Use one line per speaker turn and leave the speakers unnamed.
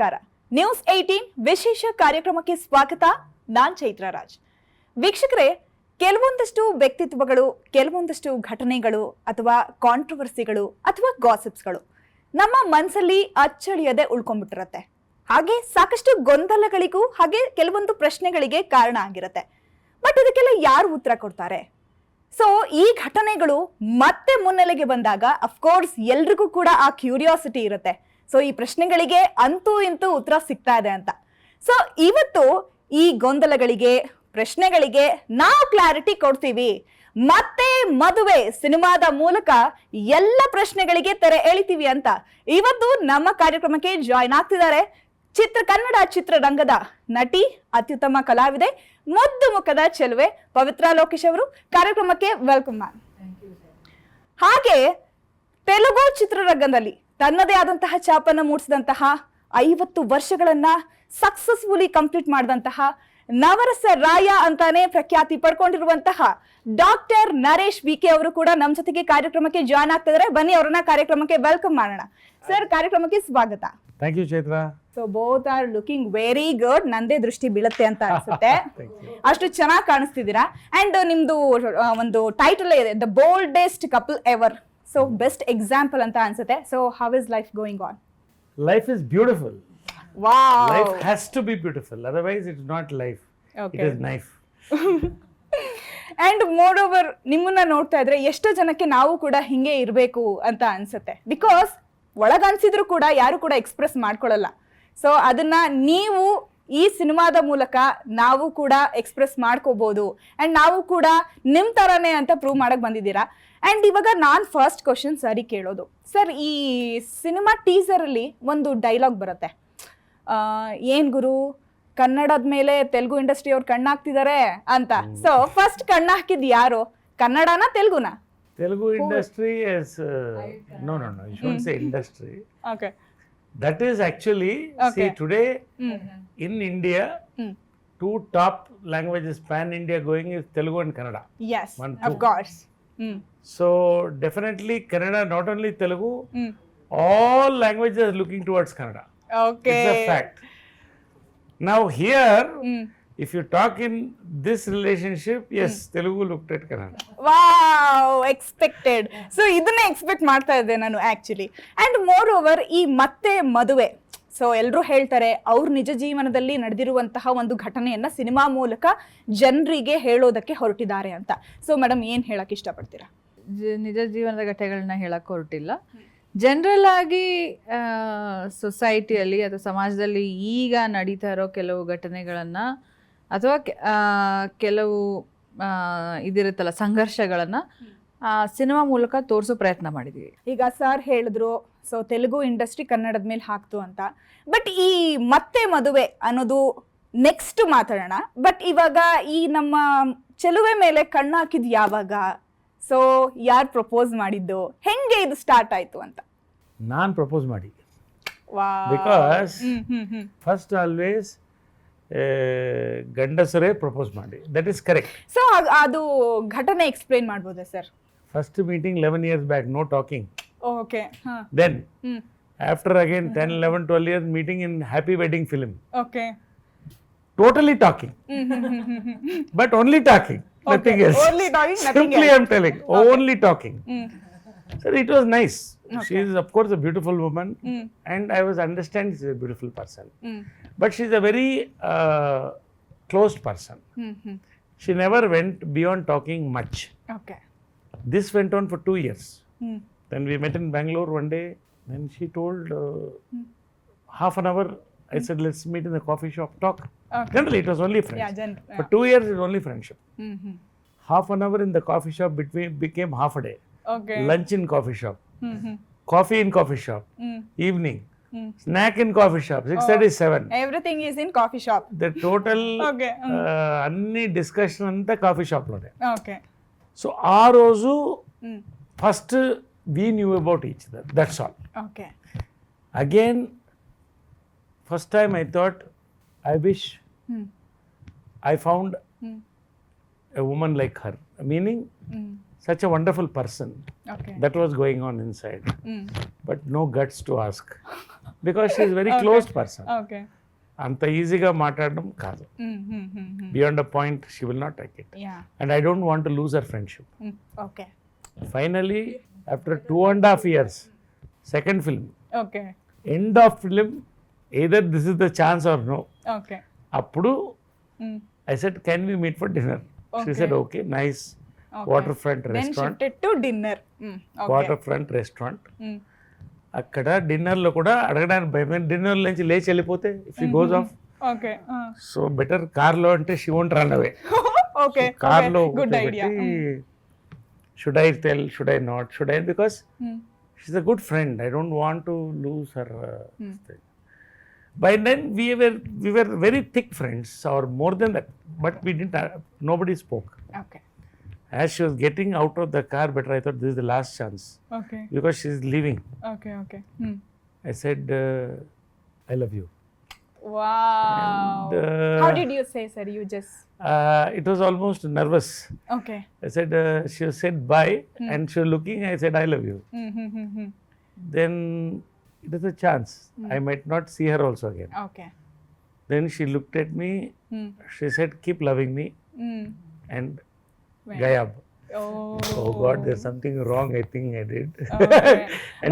ನಮಸ್ಕಾರ. News eighteen ವಿಶೇಷ ಕಾರ್ಯಕ್ರಮಕ್ಕೆ ಸ್ವಾಗತ. ನಾನ್ ಚೈತ್ರ ರಾಜ್. ವೀಕ್ಷಕರೇ, ಕೆಲವೊಂದಷ್ಟು ವ್ಯಕ್ತಿತ್ವಗಳು, ಕೆಲವೊಂದಷ್ಟು ಘಟನೆಗಳು ಅಥವಾ ಕಾಂಟ್ರವರ್ಸಿಗಳು ಅಥವಾ ಗಾಸಿಪ್ಸ್ಗಳು ನಮ್ಮ ಮನಸ್ಸಲ್ಲಿ ಅಚ್ಚಳಿಯದೆ ಉಳ್ಕೊಂಡ್ಬಿಟ್ಟಿರತ್ತೆ. ಹಾಗೆ ಸಾಕಷ್ಟು ಗೊಂದಲಗಳಿಗೂ ಹಾಗೆ ಕೆಲವೊಂದು ಪ್ರಶ್ನೆಗಳಿಗೆ ಕಾರಣ ಆಗಿರುತ್ತೆ. ಬಟ್ ಇದಕ್ಕೆಲ್ಲ ಯಾರು ಉತ್ತರ ಕೊಡ್ತಾರೆ? ಸೊ ಈ ಘಟನೆಗಳು ಮತ್ತೆ ಮುನ್ನೆಲೆಗೆ ಬಂದಾಗ ಅಫ್ಕೋರ್ಸ್ ಎಲ್ರಿಗೂ ಕೂಡ ಆ ಕ್ಯೂರಿಯಾಸಿಟಿ ಇರುತ್ತೆ. ಸೊ ಈ ಪ್ರಶ್ನೆಗಳಿಗೆ ಅಂತೂ ಇಂತೂ ಉತ್ತರ ಸಿಗ್ತಾ ಇದೆ ಅಂತ. ಸೊ ಇವತ್ತು ಈ ಗೊಂದಲಗಳಿಗೆ ಪ್ರಶ್ನೆಗಳಿಗೆ ನಾವು ಕ್ಲಾರಿಟಿ ಕೊಡ್ತೀವಿ. ಮತ್ತೆ ಮದುವೆ ಸಿನಿಮಾದ ಮೂಲಕ ಎಲ್ಲ ಪ್ರಶ್ನೆಗಳಿಗೆ ತೆರೆ ಎಳಿತೀವಿ ಅಂತ. ಇವತ್ತು ನಮ್ಮ ಕಾರ್ಯಕ್ರಮಕ್ಕೆ ಜಾಯ್ನ್ ಆಗ್ತಿದ್ದಾರೆ ಚಿತ್ರ ಕನ್ನಡ ಚಿತ್ರರಂಗದ ನಟಿ ಅತ್ಯುತ್ತಮ ಕಲಾವಿದೆ ಮುದ್ದು ಮುಖದ ಚೆಲುವೆ ಪವಿತ್ರ ಲೋಕೇಶ್ ಅವರು. ಕಾರ್ಯಕ್ರಮಕ್ಕೆ ವೆಲ್ಕಮ್ ಮ್ಯಾಮ್ ಹಾಗೆ ತೆಲುಗು ಚಿತ್ರರಂಗದಲ್ಲಿ ತನ್ನದೇ ಆದಂತಹ ಛಾಪನ್ನು ಮೂಡಿಸಿದಂತಹ ಐವತ್ತು ವರ್ಷಗಳನ್ನ ಸಕ್ಸಸ್ಫುಲಿ ಕಂಪ್ಲೀಟ್ ಮಾಡಿದಂತಹ ನವರಸ ರಾಯ ಅಂತಾನೆ ಪ್ರಖ್ಯಾತಿ ಪಡ್ಕೊಂಡಿರುವಂತಹ ಡಾಕ್ಟರ್ ನರೇಶ್ ವಿ ಕೆ ಅವರು ಕೂಡ ನಮ್ಮ ಜೊತೆಗೆ ಕಾರ್ಯಕ್ರಮಕ್ಕೆ ಜಾಯ್ನ್ ಆಗ್ತಿದ್ದಾರೆ ಬನ್ನಿ ಅವರನ್ನ ಕಾರ್ಯಕ್ರಮಕ್ಕೆ ವೆಲ್ಕಮ್ ಮಾಡೋಣ. ಸರ್ ಕಾರ್ಯಕ್ರಮಕ್ಕೆ ಸ್ವಾಗತ.
Thank you Chaitra.
So both are looking very good ನಂದೇ ದೃಷ್ಟಿ ಬೀಳುತ್ತೆ ಅಂತ ಅನ್ಸುತ್ತೆ. ಅಷ್ಟು ಚೆನ್ನಾಗಿ ಕಾಣಿಸ್ತಿದ್ದೀರಾ? ಅಂಡ್ ನಿಮ್ದು ಒಂದು ಟೈಟಲ್ ಇದೆ the boldest couple ever so best example ಅಂತ ಅನ್ಸುತ್ತೆ. So how is life going on
life is beautiful life has to be beautiful otherwise it not life it. Is knife
and more over ನಿಮ್ಮನ್ನ ನೋಡ್ತಾ ಇದ್ರೆ ಎಷ್ಟೋ ಜನಕ್ಕೆ ನಾವು ಕೂಡ ಹಿಂಗೆ ಇರಬೇಕು ಅಂತ ಅನ್ಸುತ್ತೆ. ಬಿಕಾಸ್ ಒಳಗನ್ಸಿದ್ರು ಕೂಡ ಯಾರು ಕೂಡ ಎಕ್ಸ್ಪ್ರೆಸ್ ಮಾಡ್ಕೊಳ್ಳಲ್ಲ. ಸೊ ಅದನ್ನ ನೀವು ಈ ಸಿನಿಮಾದ ಮೂಲಕ ನಾವು ಕೂಡ ಎಕ್ಸ್ಪ್ರೆಸ್ ಮಾಡ್ಕೋಬಹುದು ಅಂಡ್ ನಾವು ಕೂಡ ನಿಮ್ ತರನೇ ಅಂತ ಪ್ರೂವ್ ಮಾಡಕ್ ಬಂದಿದ್ದೀರಾ? ಅಂಡ್ ಇವಾಗ ನಾನ್ ಫಸ್ಟ್ ಕ್ವಶನ್ ಸರಿ ಕೇಳೋದು. ಸರ್ ಈ ಸಿನಿಮಾ ಟೀಸರ್ ಅಲ್ಲಿ ಒಂದು ಡೈಲಾಗ್ ಬರುತ್ತೆ. ಏನ್ ಗುರು? ಕನ್ನಡದ ಮೇಲೆ ತೆಲುಗು ಇಂಡಸ್ಟ್ರಿ ಅವ್ರು ಕಣ್ಣಾಕ್ತಿದ್ದಾರೆ ಅಂತ. ಸೊ ಫಸ್ಟ್ ಕಣ್ಣ ಹಾಕಿದ್ ಯಾರು? ಕನ್ನಡನ ತೆಲುಗುನಾ?
Telugu industry yes no no no you shouldn't say industry
okay
That is actually,
okay.
see, today mm-hmm.
in
India, mm. two top languages pan India going is Telugu
and
Kannada.
Yes,
One,
of course.
Mm. So, definitely Kannada, not only
Telugu, mm.
all languages looking towards Kannada.
Okay.
It's a fact. Now, here,
mm.
If you talk in this relationship, yes, Telugu looked at Kannada.
Wow expected so ಇದನ್ನೇ expect ಮಾಡ್ತಾ ಇದ್ದೆ ನಾನು actually and moreover ಈ ಮತ್ತೆ ಮದುವೆ. So ಎಲ್ಲರೂ ಹೇಳ್ತಾರೆ ಅವ್ರ ನಿಜ ಜೀವನದಲ್ಲಿ ನಡೆದಿರುವಂತಹ ಒಂದು ಘಟನೆಯನ್ನ ಸಿನಿಮಾ ಮೂಲಕ ಜನರಿಗೆ ಹೇಳೋದಕ್ಕೆ ಹೊರಟಿದ್ದಾರೆ ಅಂತ. ಸೊ ಮೇಡಮ್ ಏನು ಹೇಳಕ್ಕೆ ಇಷ್ಟಪಡ್ತೀರಾ?
ಜ- ನಿಜ ಜೀವನದ ಘಟನೆಗಳನ್ನ ಹೇಳಕ್ ಹೊರಟಿಲ್ಲ. ಜನರಲ್ ಆಗಿ ಸೊಸೈಟಿಯಲ್ಲಿ ಅಥವಾ ಸಮಾಜದಲ್ಲಿ ಈಗ ನಡೀತಾ ಇರೋ ಕೆಲವು ಘಟನೆಗಳನ್ನ ಅಥವಾ ಕೆಲವು ಇದಿರುತ್ತಲ್ಲ ಸಂಘರ್ಷಗಳನ್ನ ಸಿನಿಮಾ ಮೂಲಕ ತೋರಿಸೋ ಪ್ರಯತ್ನ ಮಾಡಿದೀವಿ.
ಈಗ ಸರ್ ಹೇಳಿದ್ರು ಸೊ ತೆಲುಗು ಇಂಡಸ್ಟ್ರಿ ಕನ್ನಡದ ಮೇಲೆ ಹಾಕ್ತು ಅಂತ. ಬಟ್ ಈ ಮತ್ತೆ ಮದುವೆ ಅನ್ನೋದು ನೆಕ್ಸ್ಟ್ ಮಾತಾಡೋಣ. ಬಟ್ ಇವಾಗ ಈ ನಮ್ಮ ಚೆಲುವೆ ಮೇಲೆ ಕಣ್ಣು ಹಾಕಿದ್ ಯಾವಾಗ? ಸೊ ಯಾರು ಪ್ರಪೋಸ್ ಮಾಡಿದ್ದು? ಹೆಂಗೆ ಇದು ಸ್ಟಾರ್ಟ್ ಆಯ್ತು ಅಂತ?
ನಾನು ಪ್ರಪೋಸ್ ಮಾಡಿ. ಫಸ್ಟ್ ಆಲ್ವೇಸ್ ಗಂಡಸರೇ ಪ್ರಪೋಸ್ ಮಾಡಿ. ದಟ್ ಈಸ್ ಕರೆಕ್ಟ್
ಸೊ ಅದು ಘಟನೆ ಎಕ್ಸ್ಪ್ಲೈನ್ ಮಾಡ್ಬೋದಾ sir?
First meeting eleven years back no talking
okay
then after again ten eleven twelve years meeting in happy wedding film
okay
totally talking but only talking nothing
talking
else.
only talking, nothing
Simply
else.
So it was nice.
Okay.
She is, of course, a beautiful woman,
mm.
and I was understand she's a beautiful person.
Mm.
But she's a very uh, closed person.
Mm-hmm.
She never went beyond talking much.
Okay.
This went on for two years.
Mm.
Then we met in Bangalore one day, and she told uh, mm. half an hour. I hmm. said, let's meet in the coffee shop, talk.
Okay.
Generally, it was only
friendship.
Yeah,
gen- yeah.
For two years, it was only friendship.
Mm-hmm.
Half an hour in the coffee shop between became half a day.
Lunch in
coffee shop. Coffee in
coffee
shop.
Evening.
Snack in coffee shop. Six
thirty seven. Everything is in
coffee shop.
The
total అన్ని discussion అంతా coffee షాప్లోనే.
Okay.
So ఆ రోజు first we knew about each that's all
okay.
Again first time I thought I wish I found a women like her meaning such a wonderful person.
Okay.
That was going on inside.
Mm.
But no guts to ask. Because she is very
okay.
closed person.
Okay.
అంత ఈజీగా మాట్లాడడం కాదు beyond a point she will not take it and I don't want to lose our friendship
okay
finally after two and half years second film
okay
end of film either this is the chance or no
okay
అప్పుడు I said can we meet for dinner she said okay nice water front restaurant
to dinner
water front restaurant అక్కడ డిన్నర్లో కూడా అడగడానికి భయం dinner నుంచి లేచి వెళ్ళిపోతే if you goes off
okay
so better కార్లో అంటే she won't run away
okay
కార్లో
good idea
should I tell should I not should I because she's a good friend I don't want to lose her. By then we were we were very thick friends or more than that but we didn't nobody spoke
okay
as she was getting out of the car better i thought this is the last
chance.
Okay. Because she's leaving.
Okay okay. Hmm.
i said uh, i love you.
Wow.
And, uh,
how did you say sir? You just
uh, it was almost nervous.
Okay.
I said uh, she said bye
hmm.
and she was looking. I said i love you. Mm-hmm. then it is a chance.
Hmm.
i might not see her also again.
Okay.
Then she looked at me. She said keep loving me. And gayab.
Oh.
Oh God, there's something wrong. I think I did.
Okay.
and